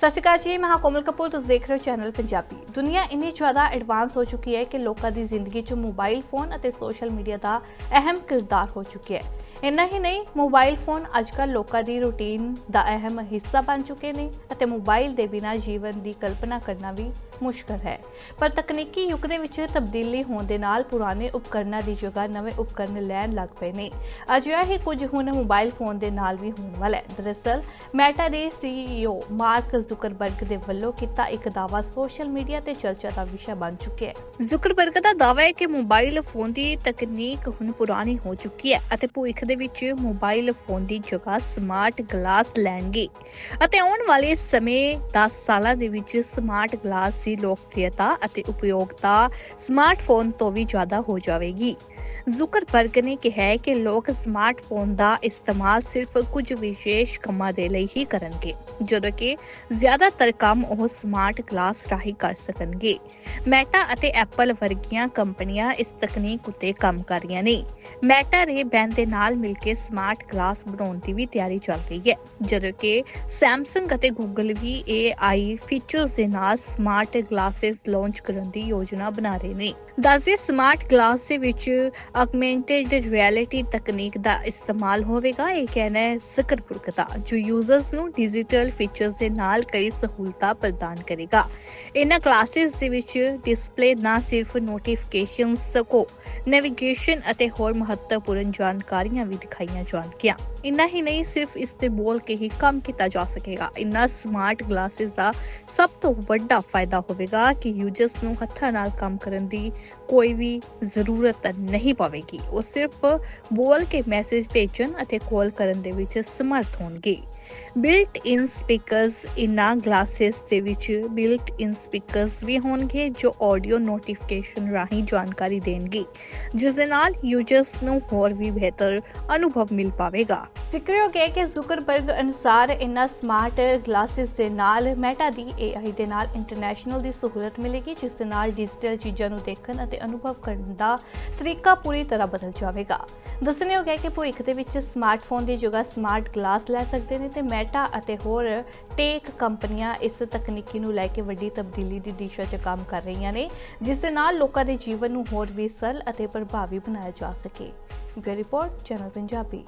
ਸਤਿ ਸ਼੍ਰੀ ਅਕਾਲ ਜੀ, ਮੈਂ ਹਾਂ ਕੋਮਲ ਕਪੂਰ, ਤੁਸੀਂ ਦੇਖ ਰਹੇ ਹੋ ਚੈਨਲ ਪੰਜਾਬੀ। ਦੁਨੀਆ ਇੰਨੀ ਜ਼ਿਆਦਾ ਐਡਵਾਂਸ ਹੋ ਚੁੱਕੀ ਹੈ ਕਿ ਲੋਕਾਂ ਦੀ ਜ਼ਿੰਦਗੀ 'ਚ ਮੋਬਾਈਲ ਫੋਨ ਅਤੇ ਸੋਸ਼ਲ ਮੀਡੀਆ ਦਾ ਅਹਿਮ ਕਿਰਦਾਰ ਹੋ ਚੁੱਕਿਆ ਹੈ। ਇੰਨਾ ਹੀ ਨਹੀਂ ਮੋਬਾਈਲ ਫੋਨ ਅੱਜਕੱਲ ਲੋਕਾਂ ਦੀ ਰੁਟੀਨ ਦਾ ਅਹਿਮ ਹਿੱਸਾ ਬਣ ਚੁੱਕੇ ਨੇ ਅਤੇ ਮੋਬਾਈਲ ਦੇ ਬਿਨਾਂ ਜੀਵਨ ਦੀ ਕਲਪਨਾ ਕਰਨਾ ਵੀ ਮੁਸ਼ਕਲ ਹੈ। ਪਰ ਤਕਨੀਕੀ ਯੁੱਗ ਦੇ ਵਿੱਚ ਤਬਦੀਲੀ ਹੋਣ ਦੇ ਨਾਲ ਪੁਰਾਣੇ ਉਪਕਰਨਾਂ ਦੀ ਜਗ੍ਹਾ ਨਵੇਂ ਉਪਕਰਨ ਲੈਣ ਲੱਗ ਪਏ ਨੇ। ਅਜਿਹਾ ਹੀ ਕੁਝ ਹੁਣ ਮੋਬਾਈਲ ਫੋਨ ਦੇ ਨਾਲ ਵੀ ਹੋਣ ਵਾਲਾ ਹੈ। ਦਰਅਸਲ ਮੈਟਾ ਦੇ ਸੀਈਓ ਮਾਰਕ ਜ਼ੁਕਰਬਰਗ ਦੇ ਵੱਲੋਂ ਕੀਤਾ ਇੱਕ ਦਾਅਵਾ ਸੋਸ਼ਲ ਮੀਡੀਆ ਤੇ ਚਰਚਾ ਦਾ ਵਿਸ਼ਾ ਬਣ ਚੁੱਕਿਆ ਹੈ। ਜ਼ੁਕਰਬਰਗ ਦਾ ਦਾਅਵਾ ਹੈ ਕਿ ਮੋਬਾਈਲ ਫੋਨ ਦੀ ਤਕਨੀਕ ਹੁਣ ਪੁਰਾਣੀ ਹੋ ਚੁੱਕੀ ਹੈ ਅਤੇ ਭਵਿੱਖ ਦੇ ਵਿੱਚ ਮੋਬਾਈਲ ਫੋਨ ਦੀ ਜਗ੍ਹਾ ਸਮਾਰਟ ਗਲਾਸ ਲੈਣਗੇ। ਅਤੇ ਆਉਣ ਵਾਲੇ ਸਮੇਂ 10 ਸਾਲਾਂ ਦੇ ਵਿੱਚ ਸਮਾਰਟ ਗਲਾਸ ਦੀ ਲੋਕਪ੍ਰਿਯਤਾ ਅਤੇ ਉਪਯੋਗਤਾ ਸਮਾਰਟਫੋਨ ਤੋਂ ਵੀ ਜ਼ਿਆਦਾ ਹੋ ਜਾਵੇਗੀ। ਜ਼ੁਕਰਬਰਗ ਨੇ ਕਿਹਾ ਹੈ ਕਿ ਲੋਕ ਸਮਾਰਟਫੋਨ ਦਾ ਇਸਤੇਮਾਲ ਸਿਰਫ ਕੁਝ ਵਿਸ਼ੇਸ਼ ਕੰਮਾਂ ਦੇ ਲਈ ਹੀ ਕਰਨਗੇ, ਜਦੋਂ ਕਿ ਜ਼ਿਆਦਾਤਰ ਕੰਮ ਉਹ ਸਮਾਰਟ ਗਲਾਸ ਰਾਹੀਂ ਕਰ ਸਕਣਗੇ। ਮੈਟਾ ਅਤੇ ਐਪਲ ਵਰਗੀਆਂ ਕੰਪਨੀਆਂ ਇਸ ਤਕਨੀਕ ਉੱਤੇ ਕੰਮ ਕਰ ਰਹੀਆਂ ਨੇ। ਮੈਟਾ ਰੇ ਬੈਨ ਦੇ ਨਾਲ ਮਿਲ ਕੇ ਸਮਾਰਟ ਗਲਾਸ ਬਣਾਉਣ ਦੀ ਵੀ ਤਿਆਰੀ ਚੱਲ ਰਹੀ ਹੈ, ਜਦੋਂ ਕਿ ਸੈਮਸੰਗ ਅਤੇ ਗੂਗਲ ਵੀ AI ਫੀਚਰਸ ਦੇ ਨਾਲ ਸਮਾਰਟ ਗਲਾਸਿਸ ਲਾਂਚ ਕਰਨ ਦੀ ਯੋਜਨਾ ਬਣਾ ਰਹੇ ਨੇ। ਦੱਸਦੇ ਸਮਾਰਟ ਗਲਾਸ ਦੇ ਵਿੱਚ ਆਗਮੈਂਟਡ ਰਿਐਲਿਟੀ ਤਕਨੀਕ ਦਾ ਇਸਤੇਮਾਲ ਹੋਵੇਗਾ। ਇਹ ਕਹਿਣਾ ਹੈ ਜ਼ਕਰਬਰਗ ਦਾ, ਜੋ ਯੂਜ਼ਰਸ ਨੂੰ ਡਿਜੀਟਲ ਫੀਚਰਸ ਦੇ ਨਾਲ ਕਈ ਸਹੂਲਤਾਂ ਪ੍ਰਦਾਨ ਕਰੇਗਾ। ਇਹਨਾਂ ਕਲਾਸਿਸ ਦੇ ਵਿੱਚ ਡਿਸਪਲੇ ਨਾ ਸਿਰਫ ਨੋਟੀਫਿਕੇਸ਼ਨਸ ਸਕੋ ਨੈਵੀਗੇਸ਼ਨ ਅਤੇ ਹੋਰ ਮਹੱਤਵਪੂਰਨ ਜਾਣਕਾਰੀਆਂ ਵੀ ਦਿਖਾਈਆਂ ਜਾਣਗੀਆਂ। ਇੰਨਾ ਹੀ ਨਹੀਂ, ਸਿਰਫ ਇਸ ਤੇ ਬੋਲ ਕੇ ਹੀ ਕੰਮ ਕੀਤਾ ਜਾ ਸਕੇਗਾ। ਇਨ੍ਹਾਂ ਸਮਾਰਟ ਗਲਾਸਿਸ ਦਾ ਸਭ ਤੋਂ ਵੱਡਾ ਫਾਇਦਾ ਹੋਵੇਗਾ ਕਿ ਯੂਜ਼ਰਸ ਨੂੰ ਹੱਥਾਂ ਨਾਲ ਕੰਮ ਕਰਨ ਦੀ ਕੋਈ ਵੀ ਜ਼ਰੂਰਤ ਨਹੀਂ ਪਵੇਗੀ। ਉਹ ਸਿਰਫ ਬੋਲ ਕੇ ਮੈਸੇਜ ਭੇਜਣ ਅਤੇ ਕਾਲ ਕਰਨ ਦੇ ਵਿੱਚ ਸਮਰਥ ਹੋਣਗੇ। ਬਿਲਟ ਇਨ ਸਪੀਕਰਸ ਇਨਾਂ ਗਲਾਸਿਸ ਦੇ ਵਿੱਚ ਬਿਲਟ ਇਨ ਸਪੀਕਰਸ ਵੀ ਹੋਣਗੇ, ਜੋ ਆਡੀਓ ਨੋਟੀਫਿਕੇਸ਼ਨ ਰਾਹੀਂ ਜਾਣਕਾਰੀ ਦੇਣਗੇ। ਜਿਸ ਦੇ ਨਾਲ ਯੂਜ਼ਰਸ ਨੂੰ ਹੋਰ ਵੀ ਬਿਹਤਰ ਅਨੁਭਵ ਮਿਲ ਪਾਵੇਗਾ। ਜ਼ਿਕਰਯੋਗ ਹੈ ਕਿ ਜ਼ੁਕਰਬਰਗ ਅਨੁਸਾਰ ਇਨਾਂ ਸਮਾਰਟ ਗਲਾਸਿਸ ਦੇ ਨਾਲ ਮੈਟਾ ਦੀ AI ਦੇ ਨਾਲ ਇੰਟਰਨੈਸ਼ਨਲ ਦੀ ਸਹੂਲਤ ਮਿਲੇਗੀ, ਜਿਸ ਦੇ ਨਾਲ ਡਿਜੀਟਲ ਚੀਜ਼ਾਂ ਨੂੰ ਦੇਖਣ ਅਤੇ ਅਨੁਭਵ ਕਰਨ ਦਾ ਤਰੀਕਾ ਪੂਰੀ ਤਰ੍ਹਾਂ ਬਦਲ ਜਾਵੇਗਾ। ਦੱਸਣਯੋਗ ਹੈ ਕਿ ਭਵਿੱਖ ਦੇ ਵਿੱਚ ਸਮਾਰਟਫੋਨ ਦੀ ਜਗ੍ਹਾ ਸਮਾਰਟ ਗਲਾਸ ਲੈ ਸਕਦੇ ਨੇ ਤੇ ਮੈਟਾ ਅਤੇ ਹੋਰ ਟੇਕ ਕੰਪਨੀਆਂ ਇਸ ਤਕਨੀਕੀ ਨੂੰ ਲੈ ਕੇ ਵੱਡੀ ਤਬਦੀਲੀ ਦੀ ਦਿਸ਼ਾ 'ਚ ਕੰਮ ਕਰ ਰਹੀਆਂ ਨੇ, ਜਿਸ ਦੇ ਨਾਲ ਲੋਕਾਂ ਦੇ ਜੀਵਨ ਨੂੰ ਹੋਰ ਵੀ ਸਰਲ ਅਤੇ ਪ੍ਰਭਾਵੀ ਬਣਾਇਆ ਜਾ ਸਕੇ। Bureau report channel Punjabi